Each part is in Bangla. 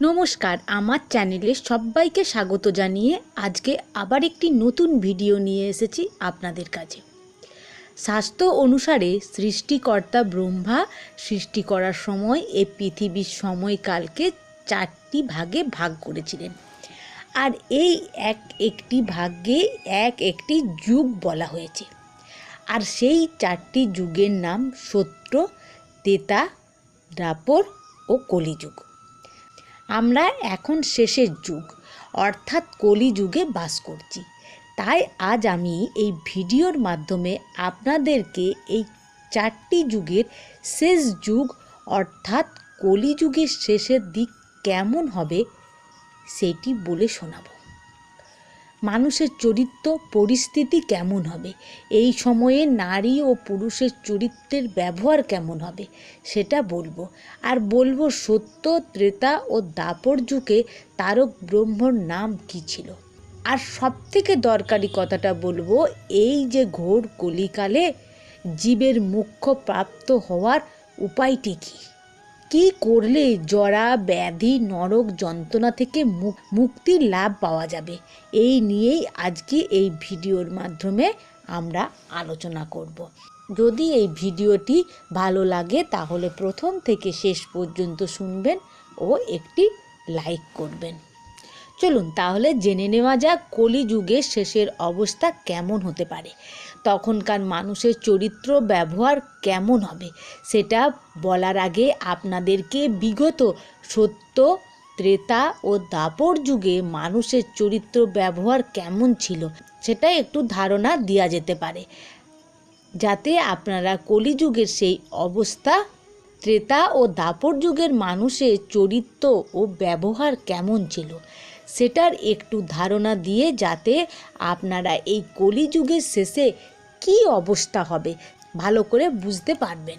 নমস্কার, আমার চ্যানেলে সবাইকে স্বাগত জানিয়ে আজকে আবার একটি নতুন ভিডিও নিয়ে এসেছি আপনাদের কাছে। স্বাস্থ্য অনুসারে সৃষ্টিকর্তা ব্রহ্মা সৃষ্টি করার সময় এই পৃথিবীর সময়কালকে চারটি ভাগে ভাগ করেছিলেন। আর এই এক একটি ভাগ্যে এক একটি যুগ বলা হয়েছে। আর সেই চারটি যুগের নাম সত্য, তেতা, দ্রাপর ও কলিযুগ। আমরা এখন শেষের যুগ, অর্থাৎ কলিযুগে বাস করছি। তাই আজ আমি এই ভিডিওর মাধ্যমে আপনাদেরকে এই চারটি যুগের শেষ যুগ, অর্থাৎ কলিযুগের শেষের দিক কেমন হবে, সেটি বলে শোনাবো। মানুষের চরিত্র, পরিস্থিতি কেমন হবে? এই সময়ে নারী ও পুরুষের চরিত্রের ব্যবহার কেমন হবে? সেটা বলব। আর বলব সত্য, ত্রেতা ও দাপর যুগে তারক ব্রহ্মর নাম কী ছিল? আর সবথেকে দরকারি কথাটা বলব, এই যে ঘোর কলিকালে জীবের মুখ্য প্রাপ্ত হওয়ার উপায়টি কী? কি করলে জরা, ব্যাধি, নরক যন্ত্রণা থেকে মুক্তি লাভ পাওয়া যাবে? এই নিয়েই আজকে এই ভিডিওর মাধ্যমে আমরা আলোচনা করব। যদি এই ভিডিওটি ভালো লাগে, তাহলে প্রথম থেকে শেষ পর্যন্ত শুনবেন ও একটি লাইক করবেন। চলুন তাহলে জেনে নেওয়া যাক কলিযুগের শেষের অবস্থা কেমন হতে পারে। তখনকার মানুষের চরিত্র ব্যবহার কেমন হবে সেটা বলার আগে আপনাদেরকে বিগত সত্য, ত্রেতা ও দাপর যুগে মানুষের চরিত্র ব্যবহার কেমন ছিল সেটা একটু ধারণা দেওয়া যেতে পারে। যাতে আপনারা কলিযুগের সেই অবস্থা, ত্রেতা ও দাপর যুগের মানুষের চরিত্র ও ব্যবহার কেমন ছিল। সেটার একটু ধারণা দিয়ে যাতে আপনারা এই কলিযুগের শেষে কী অবস্থা হবে, ভালো করে বুঝতে পারবেন।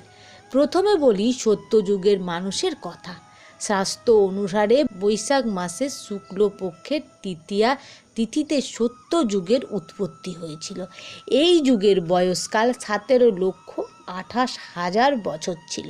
প্রথমে বলি সত্যযুগের মানুষের কথা। শাস্ত্র অনুসারে বৈশাখ মাসের শুক্লপক্ষের তৃতীয়া তিথিতে সত্য যুগের উৎপত্তি হয়েছিল। এই যুগের বয়সকাল সতেরো লক্ষ আঠাশ হাজার বছর ছিল।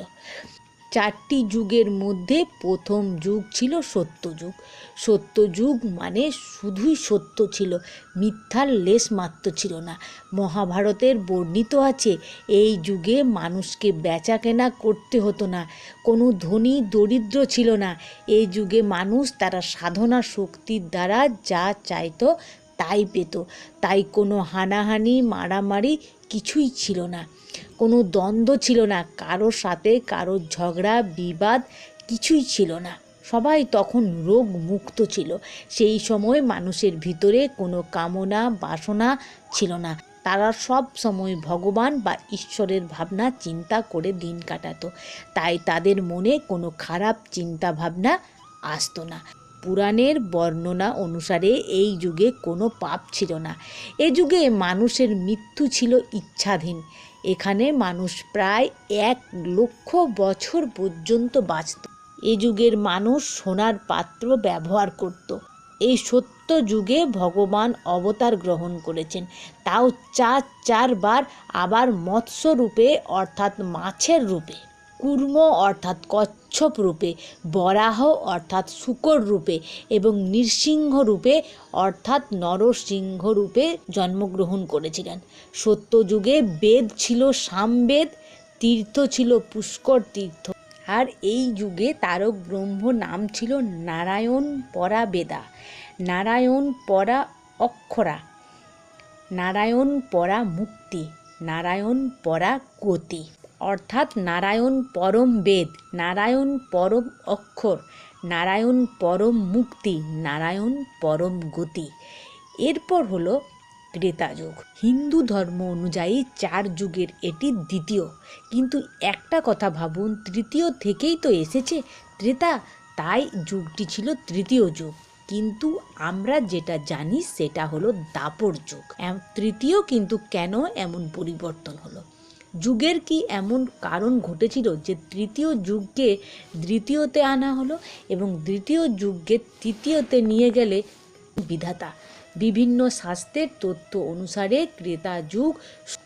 চারটি যুগের মধ্যে প্রথম যুগ ছিল সত্যযুগ সত্যযুগ মানে শুধুই সত্য ছিল, মিথ্যার লেশ মাত্র ছিল না। মহাভারতের বর্ণিত আছে, এই যুগে মানুষকে বেচা কেনা করতে হতো না, কোনো ধনী দরিদ্র ছিল না। এই যুগে মানুষ তারা সাধনা শক্তির দ্বারা যা চাইতো তাই পেত, তাই কোনো হানাহানি, মারামারি কিছুই ছিল না। কোনো দ্বন্দ্ব ছিল না। কারোর সাথে কারোর ঝগড়া, বিবাদ কিছুই ছিল না। সবাই তখন রোগ মুক্ত ছিল। সেই সময় মানুষের ভিতরে কোনো কামনা, বাসনা ছিল না। তারা সব সময় ভগবান বা ঈশ্বরের ভাবনা, চিন্তা করে দিন কাটাতো। তাই তাদের মনে কোনো খারাপ চিন্তা ভাবনা আসতো না। পুরাণের বর্ণনা অনুসারে এই যুগে কোনো পাপ ছিল না। এ যুগে মানুষের মৃত্যু ছিল ইচ্ছাধীন। এখানে মানুষ প্রায় এক লক্ষ বছর পর্যন্ত বাঁচত। এ যুগের মানুষ সোনার পাত্র ব্যবহার করত। এই সত্য যুগে ভগবান অবতার গ্রহণ করেছেন। তাও চার, চারবার আবার মৎস্য রূপে অর্থাৎ মাছের রূপে। কুর্ম, অর্থাৎ কচ্ছপ রূপে, বরাহ অর্থাৎ শুকর রূপে এবং নৃসিংহ রূপে অর্থাৎ নরসিংহ রূপে জন্মগ্রহণ করেছিলেন। সত্যযুগে বেদ ছিল সামবেদ, তীর্থ ছিল পুষ্কর তীর্থ। আর এই যুগে তারক ব্রহ্ম নাম ছিল নারায়ণ পরা বেদা, নারায়ণ পরা অক্ষরা, নারায়ণ পরা মুক্তি, নারায়ণ পরা গতি অর্থাৎ নারায়ণ পরম বেদ, নারায়ণ পরম অক্ষর, নারায়ণ পরম মুক্তি, নারায়ণ পরম গতি। এরপর হলো ত্রেতা যুগ হিন্দু ধর্ম অনুযায়ী চার যুগের এটি দ্বিতীয়। কিন্তু একটা কথা ভাবুন, তৃতীয় থেকেই তো এসেছে ত্রেতা, তাই যুগটি ছিল তৃতীয় যুগ। কিন্তু আমরা যেটা জানি, সেটা হলো দাপর যুগ। তৃতীয় কিন্তু কেন এমন পরিবর্তন হলো? যুগের কি এমন কারণ ঘটেছিল যে তৃতীয় যুগকে দ্বিতীয়তে আনা হলো এবং দ্বিতীয় যুগকে তৃতীয়তে নিয়ে গেলে বিধাতা। বিভিন্ন শাস্ত্রের তথ্য অনুসারে ক্রেতা যুগ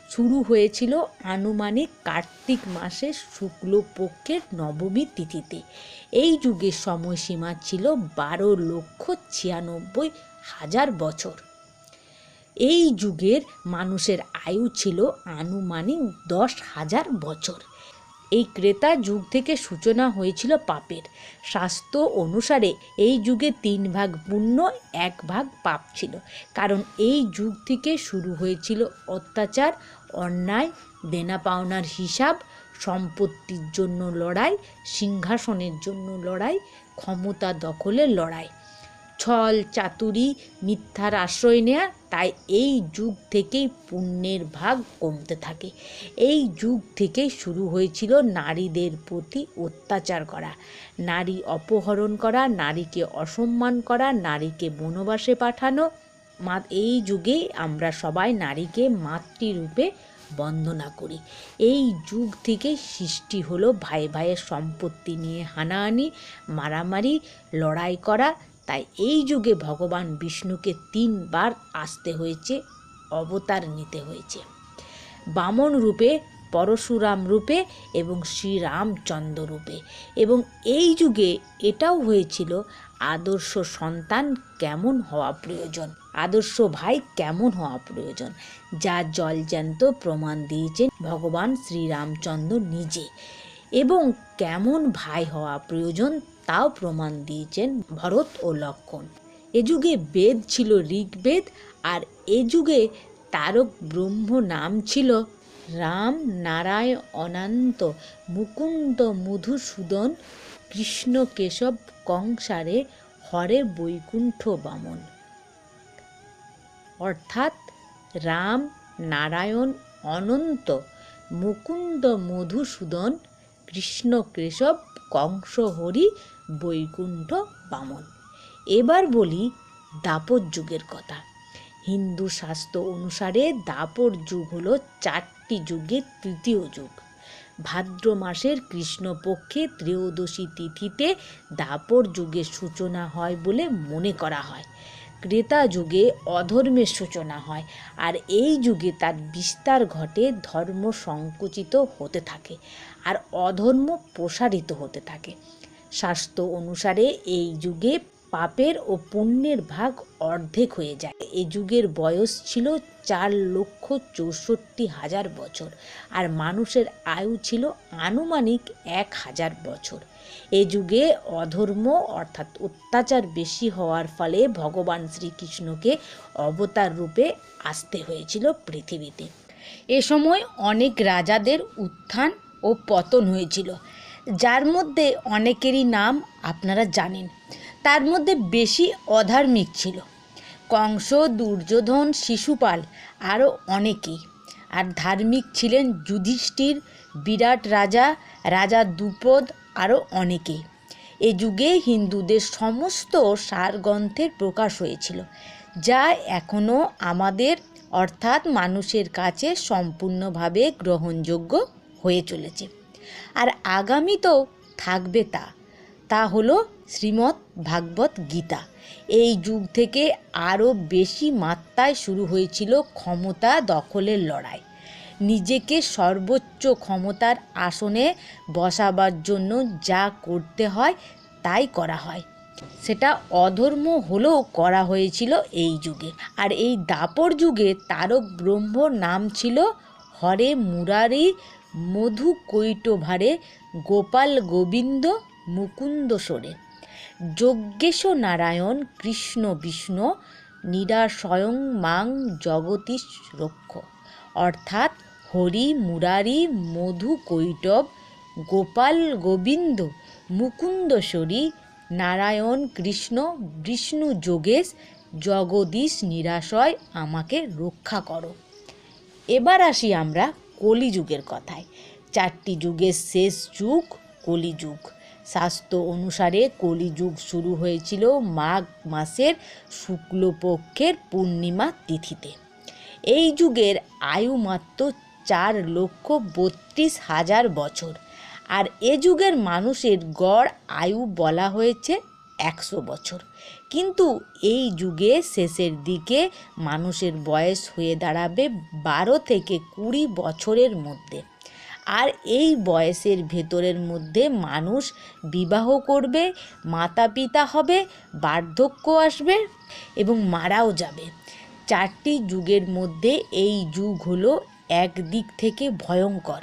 শুরু হয়েছিল আনুমানিক কার্তিক মাসের শুক্লপক্ষের নবমী তিথিতে। এই যুগের সময়সীমা ছিল বারো লক্ষ ছিয়ানব্বই হাজার বছর। এই যুগের মানুষের আয়ু ছিল আনুমানিক দশ হাজার বছর। এই ক্রেতা যুগ থেকে সূচনা হয়েছিল পাপের। শাস্ত্র অনুসারে এই যুগে তিন ভাগ পুণ্য, এক ভাগ পাপ ছিল। কারণ এই যুগ থেকে শুরু হয়েছিল অত্যাচার, অন্যায় দেনা পাওনার হিসাব, সম্পত্তির জন্য লড়াই, সিংহাসনের জন্য লড়াই, ক্ষমতা দখলের লড়াই। ছল চাতুরি মিথ্যার আশ্রয় নেয়া তাই এই যুগ থেকেই পুণ্যের ভাগ কমতে থাকে। এই যুগ থেকেই শুরু হয়েছিল নারীদের প্রতি অত্যাচার করা। নারী অপহরণ করা, নারীকে অসম্মান করা, নারীকে বনবাসে পাঠানো, মা, এই যুগেই আমরা সবাই নারীকে মাতৃরূপে বন্দনা করি। এই যুগ থেকে সৃষ্টি হলো ভাই ভাইয়ের সম্পত্তি নিয়ে হানাহানি, মারামারি, লড়াই করা তাই এই যুগে ভগবান বিষ্ণুকে তিনবার আসতে হয়েছে, অবতার নিতে হয়েছে। বামন রূপে, পরশুরাম রূপে এবং শ্রীরামচন্দ্র রূপে। এবং এই যুগে এটাও হয়েছিল আদর্শ সন্তান কেমন হওয়া প্রয়োজন, আদর্শ ভাই কেমন হওয়া প্রয়োজন, যা জলজ্যান্ত প্রমাণ দিয়েছেন ভগবান শ্রীরামচন্দ্র নিজে। এবং কেমন ভাই হওয়া প্রয়োজন তাও প্রমাণ দিয়েছেন ভরত ও লক্ষণ। এ যুগে বেদ ছিল ঋগ্বেদ আর এ যুগে তারক ব্রহ্ম নাম ছিল রাম নারায়ণ অনন্ত মুকুন্দ মধুসূদন কৃষ্ণ কেশব কংসারে হরে বৈকুণ্ঠ বামন। অর্থাৎ রাম নারায়ণ অনন্ত মুকুন্দ মধুসূদন কৃষ্ণ কেশব কংস হরি বৈকুণ্ঠ, বামন। এবার বলি দাপর যুগের কথা। হিন্দু শাস্ত্র অনুসারে দাপর যুগ হল চারটি যুগের তৃতীয় যুগ। ভাদ্র মাসের কৃষ্ণপক্ষে ত্রয়োদশী তিথিতে দাপর যুগের সূচনা হয় বলে মনে করা হয়। ক্রেতা যুগে অধর্মের সূচনা হয়, আর এই যুগে তার বিস্তার ঘটে ধর্ম সংকুচিত হতে থাকে, আর অধর্ম প্রসারিত হতে থাকে। শাস্ত্র অনুসারে এই যুগে পাপের ও পুণ্যের ভাগ অর্ধেক হয়ে যায়। এ যুগের বয়স ছিল চার লক্ষ চৌষট্টি হাজার বছর আর মানুষের আয়ু ছিল আনুমানিক এক হাজার বছর। এ যুগে অধর্ম অর্থাৎ অত্যাচার বেশি হওয়ার ফলে ভগবান শ্রীকৃষ্ণকে অবতার রূপে আসতে হয়েছিল পৃথিবীতে। এ সময় অনেক রাজাদের উত্থান ও পতন হয়েছিল, যার মধ্যে অনেকেরই নাম আপনারা জানেন। তার মধ্যে বেশি অধার্মিক ছিল। কংস, দুর্যোধন, শিশুপাল, আরও অনেকেই। আর ধার্মিক ছিলেন যুধিষ্ঠির, বিরাট রাজা রাজা দ্রুপদ, আরও অনেকেই। এ যুগে হিন্দুদের সমস্ত সারগ্রন্থের প্রকাশ হয়েছিল, যা এখনও আমাদের, অর্থাৎ মানুষের কাছে সম্পূর্ণভাবে গ্রহণযোগ্য হয়ে চলেছে। আর আগামীতেও থাকবে তা। তা হলো শ্রীমৎ ভাগবত গীতা। এই যুগ থেকে আরও বেশি মাত্রায় শুরু হয়েছিল ক্ষমতা দখলের লড়াই। নিজেকে সর্বোচ্চ ক্ষমতার আসনে বসাবার জন্য যা করতে হয় তাই করা হয়। সেটা অধর্ম হলেও করা হয়েছিল এই যুগে। আর এই দাপর যুগে তারক ব্রহ্ম নাম ছিল হরে মুরারি মধু কৈটভারে গোপাল গোবিন্দ মুকুন্দ সোরে। যজ্ঞেশ নারায়ণ, কৃষ্ণ বিষ্ণু নিরা স্বয়ং মাং জগতীশ রক্ষ। অর্থাৎ হরি, মুরারি, মধু, কৈটব, গোপাল গোবিন্দ, মুকুন্দশ্বরী, নারায়ণ কৃষ্ণ, বিষ্ণু যোগেশ, জগদীশ নিরাশয় আমাকে রক্ষা করো। এবার আসি আমরা কলিযুগের কথায়। চারটি যুগের শেষ যুগ কলিযুগ। শাস্ত্র অনুসারে কলিযুগ শুরু হয়েছিল মাঘ মাসের শুক্লপক্ষের পূর্ণিমা তিথিতে। এই যুগের আয়ু মাত্র চার লক্ষ বত্রিশ হাজার বছর, আর এ যুগের মানুষের গড় আয়ু বলা হয়েছে একশো বছর। কিন্তু এই যুগে শেষের দিকে মানুষের বয়স হয়ে দাঁড়াবে বারো থেকে কুড়ি বছরের মধ্যে। আর এই বয়সের ভেতরের মধ্যে মানুষ বিবাহ করবে মাতা পিতা হবে, বার্ধক্য আসবে এবং মারাও যাবে। চারটি যুগের মধ্যে এই যুগ হলো একদিক থেকে ভয়ঙ্কর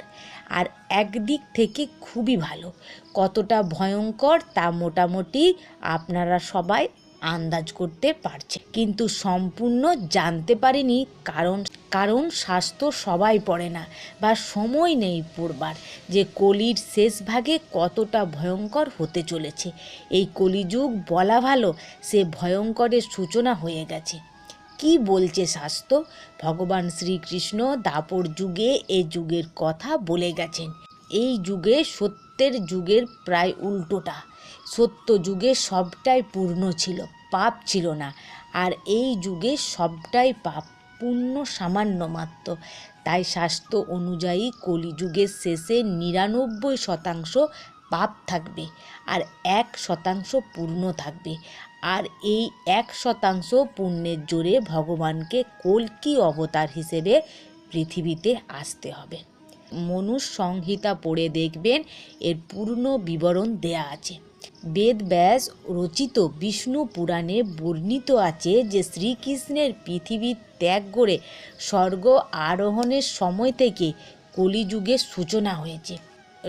আর একদিক থেকে খুবই ভালো। কতটা ভয়ঙ্কর তা মোটামুটি আপনারা সবাই আন্দাজ করতে পারছে। কিন্তু সম্পূর্ণ জানতে পারিনি কারণ কারণ স্বাস্থ্য সবাই পড়ে না বা সময় নেই পড়বার যে কলির শেষ ভাগে কতটা ভয়ঙ্কর হতে চলেছে। এই কলিযুগ বলা ভালো সে ভয়ঙ্করের সূচনা হয়ে গেছে। কি বলছে শাস্ত্র ভগবান শ্রীকৃষ্ণ দাপর যুগে এ যুগের কথা বলে গেছেন। এই যুগে সত্যের যুগের প্রায় উল্টোটা। সত্য যুগে সবটাই পূর্ণ ছিল, পাপ ছিল না। আর এই যুগে সবটাই পাপ, পূর্ণ সামান্য মাত্র। তাই স্বাস্থ্য অনুযায়ী কলিযুগের শেষে নিরানব্বই শতাংশ পাপ থাকবে আর এক শতাংশ পূর্ণ থাকবে। আর এই এক শতাংশ পুণ্যের জোরে ভগবানকে কল্কি অবতার হিসেবে পৃথিবীতে আসতে হবে। মনুষ সংহিতা পড়ে দেখবেন, এর পূর্ণ বিবরণ দেয়া আছে। বেদ ব্যাস রচিত বিষ্ণু পুরাণে বর্ণিত আছে যে শ্রীকৃষ্ণের পৃথিবী ত্যাগ করে স্বর্গ আরোহণের সময় থেকে কলিযুগের সূচনা হয়েছে।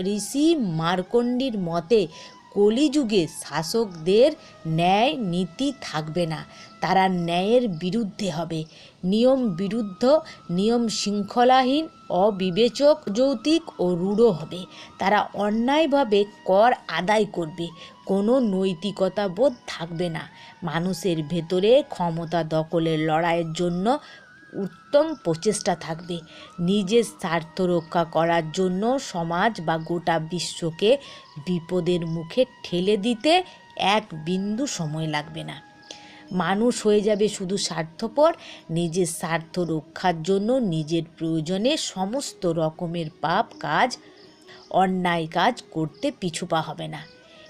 ঋষি মার্কণ্ডির মতে, কলিযুগে শাসকদের ন্যায় নীতি থাকবে না, তারা ন্যায়ের বিরুদ্ধে হবে। নিয়ম বিরুদ্ধ, নিয়ম শৃঙ্খলাহীন, অবিবেচক, যৌতিক ও রূঢ় হবে। তারা অন্যায়ভাবে কর আদায় করবে। কোনো নৈতিকতা বোধ থাকবে না। মানুষের ভেতরে ক্ষমতা দখলের লড়াইয়ের জন্য উত্তম প্রচেষ্টা থাকবে। নিজের স্বার্থ রক্ষা করার জন্য সমাজ বা গোটা বিশ্বকে বিপদের মুখে ঠেলে দিতে এক বিন্দু সময় লাগবে না। মানুষ হয়ে যাবে শুধু স্বার্থপর। নিজের স্বার্থ রক্ষার জন্য নিজের প্রয়োজনে সমস্ত রকমের পাপ কাজ, অন্যায় কাজ করতে পিছুপা হবে না।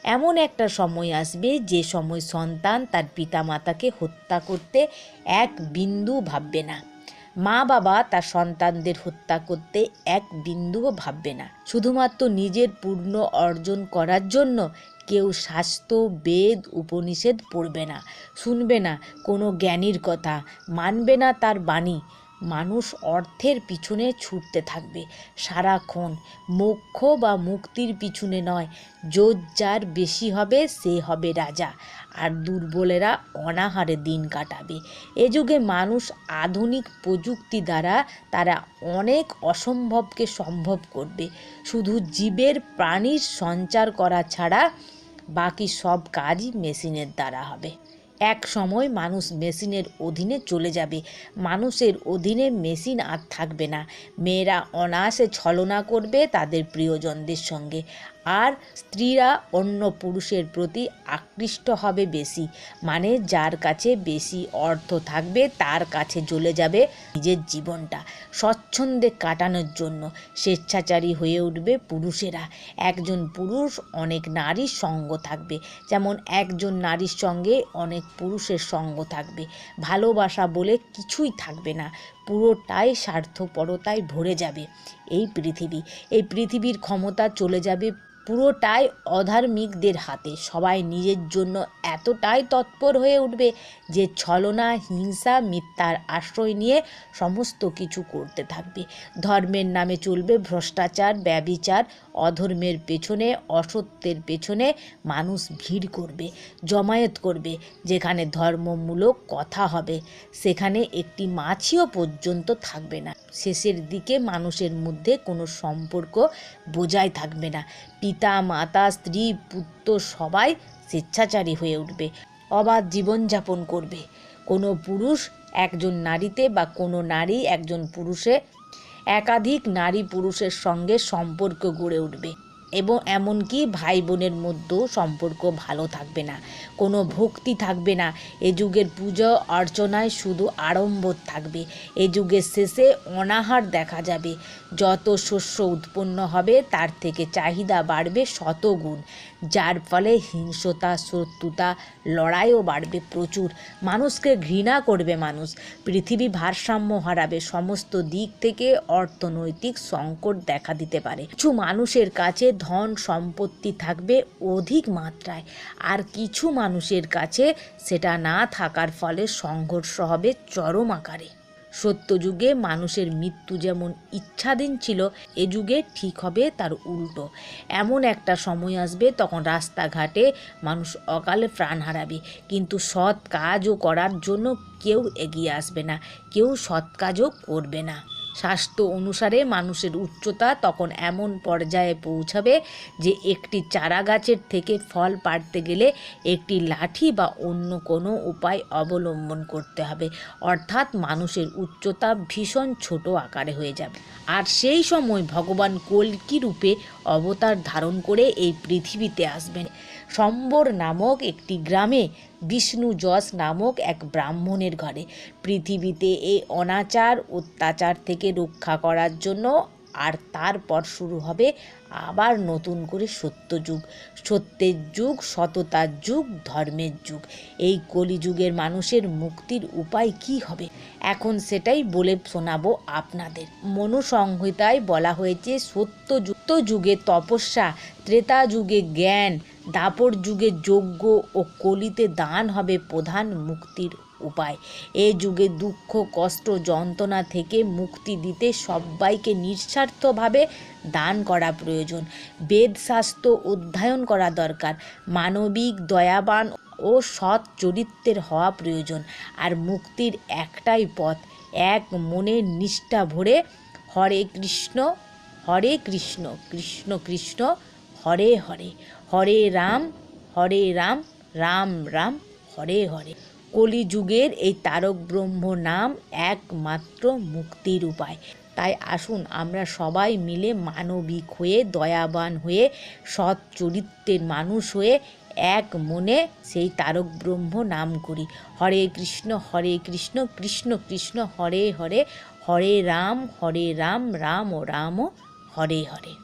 এমন একটা সময় আসবে যে সময় সন্তান তার পিতামাতাকে হত্যা করতে এক বিন্দু ভাববে না। মা বাবা তার সন্তানদের হত্যা করতে এক বিন্দুও ভাববে না। শুধুমাত্র নিজের পূর্ণ অর্জন করার জন্য কেউ স্বাস্থ্য বেদ উপনিষেধ পড়বে না। শুনবে না কোনো জ্ঞানীর কথা। মানবে না তার বাণী। মানুষ অর্থের পিছনে ছুটতে থাকবে। সারাক্ষণ মোক্ষ বা মুক্তির পিছনে নয় যোজ যার বেশি হবে সে হবে রাজা। আর দুর্বলেরা অনাহারে দিন কাটাবে। এ যুগে মানুষ আধুনিক প্রযুক্তি দ্বারা তারা অনেক অসম্ভবকে সম্ভব করবে। শুধু জীবের প্রাণীর সঞ্চার করা ছাড়া বাকি সব কাজই মেশিনের দ্বারা হবে। এক সময় মানুষ মেশিনের অধীনে চলে যাবে। মানুষের অধীনে মেশিন আর থাকবে না। মেয়েরা অনায়াসে ছলনা করবে তাদের প্রিয়জনদের সঙ্গে। আর স্ত্রীরা অন্য পুরুষের প্রতি আকৃষ্ট হবে বেশি। মানে যার কাছে বেশি অর্থ থাকবে, তার কাছে জ্বলে যাবে নিজের জীবনটা। স্বচ্ছন্দে কাটানোর জন্য স্বেচ্ছাচারী হয়ে উঠবে পুরুষেরা। একজন পুরুষ অনেক নারীর সঙ্গ থাকবে। যেমন একজন নারীর সঙ্গে অনেক পুরুষের সঙ্গ থাকবে। ভালোবাসা বলে কিছুই থাকবে না। পুরোটাই স্বার্থপরতায় ভরে যাবে। এই পৃথিবী। এই পৃথিবীর ক্ষমতা চলে যাবে পুরোটাই অধার্মিকদের হাতে। সবাই নিজের জন্য এতটাই তৎপর হয়ে উঠবে যে ছলনা, হিংসা, মিথ্যার আশ্রয় নিয়ে সমস্ত কিছু করতে থাকবে। ধর্মের নামে চলবে ভ্রষ্টাচার, ব্যবিচার, অধর্মের পেছনে, অসত্যের পেছনে মানুষ ভিড় করবে, জমায়েত করবে, যেখানে ধর্মমূলক কথা হবে। সেখানে একটি মাছিও পর্যন্ত থাকবে না। শেষের দিকে মানুষের মধ্যে কোনো সম্পর্ক বোঝাই থাকবে না। পিতা মাতা স্ত্রী, পুত্র সবাই স্বেচ্ছাচারী হয়ে উঠবে, অবাধ জীবনযাপন করবে। কোনো পুরুষ একজন নারীতে বা কোনো নারী একজন পুরুষে একাধিক নারী পুরুষের সঙ্গে সম্পর্ক গড়ে উঠবে। এবং এমনকি ভাই বোনের মধ্যেও সম্পর্ক ভালো থাকবে না। কোনো ভক্তি থাকবে না। এ যুগের পুজো অর্চনায় শুধু আড়ম্বর থাকবে। এ যুগের শেষে অনাহার দেখা যাবে। যত শস্য উৎপন্ন হবে, তার থেকে চাহিদা বাড়বে শতগুণ। যার ফলে হিংসতা, শত্রুতা, লড়াইও বাড়বে প্রচুর। মানুষকে ঘৃণা করবে মানুষ। পৃথিবী ভারসাম্য হারাবে। সমস্ত দিক থেকে অর্থনৈতিক সংকট দেখা দিতে পারে। কিছু মানুষের কাছে ধন সম্পত্তি থাকবে অধিক মাত্রায়। আর কিছু মানুষের কাছে সেটা না থাকার ফলে সংঘর্ষ হবে চরম আকারে। সত্যযুগে মানুষের মৃত্যু যেমন ইচ্ছাধীন ছিল, এ যুগে ঠিক হবে তার উল্টো। এমন একটা সময় আসবে তখন রাস্তাঘাটে মানুষ অকালে প্রাণ হারাবে। কিন্তু সৎ কাজও করার জন্য কেউ এগিয়ে আসবে না, কেউ সৎ কাজও করবে না। স্বাস্থ্য অনুসারে মানুষের উচ্চতা তখন এমন পর্যায়ে পৌঁছাবে যে একটি চারা গাছের থেকে ফল পাড়তে গেলে একটি লাঠি বা অন্য কোনো উপায় অবলম্বন করতে হবে। অর্থাৎ মানুষের উচ্চতা ভীষণ ছোট আকারে হয়ে যাবে। আর সেই সময় ভগবান কল্কি রূপে অবতার ধারণ করে এই পৃথিবীতে আসবেন। সম্বর নামক একটি গ্রামে বিষ্ণু যশ নামক এক ব্রাহ্মণের ঘরে। পৃথিবীতে এই অনাচার, অত্যাচার থেকে রক্ষা করার জন্য আর তারপর শুরু হবে আবার নতুন করে সত্যযুগ। সত্যের যুগ, সততার যুগ, ধর্মের যুগ। এই কলিযুগের মানুষের মুক্তির উপায় কি হবে? এখন সেটাই বলে শোনাবো আপনাদের। মনুসংহিতায় বলা হয়েছে সত্যযুক্ত যুগে তপস্যা ত্রেতা যুগে জ্ঞান দাপর যুগে যজ্ঞ ও কলিতে দান হবে প্রধান মুক্তির উপায়। এ যুগে দুঃখ, কষ্ট, যন্ত্রণা থেকে মুক্তি দিতে সবাইকে নিঃস্বার্থভাবে দান করা প্রয়োজন। বেদশাস্ত্র অধ্যয়ন করা দরকার। মানবিক, দয়াবান ও সৎ চরিত্রের হওয়া প্রয়োজন। আর মুক্তির একটাই পথ, এক মনের নিষ্ঠা ভরে হরে কৃষ্ণ হরে কৃষ্ণ কৃষ্ণ কৃষ্ণ হরে হরে হরে রাম হরে রাম রাম রাম, হরে হরে। কলিযুগের এই তারক ব্রহ্ম নাম একমাত্র মুক্তির উপায়। তাই আসুন আমরা সবাই মিলে মানবিক হয়ে, দয়াবান হয়ে, সৎ চরিত্রের মানুষ হয়ে এক মনে সেই তারক ব্রহ্ম নাম করি। হরে কৃষ্ণ হরে কৃষ্ণ কৃষ্ণ কৃষ্ণ, হরে হরে হরে রাম হরে রাম রাম ও রাম হরে হরে।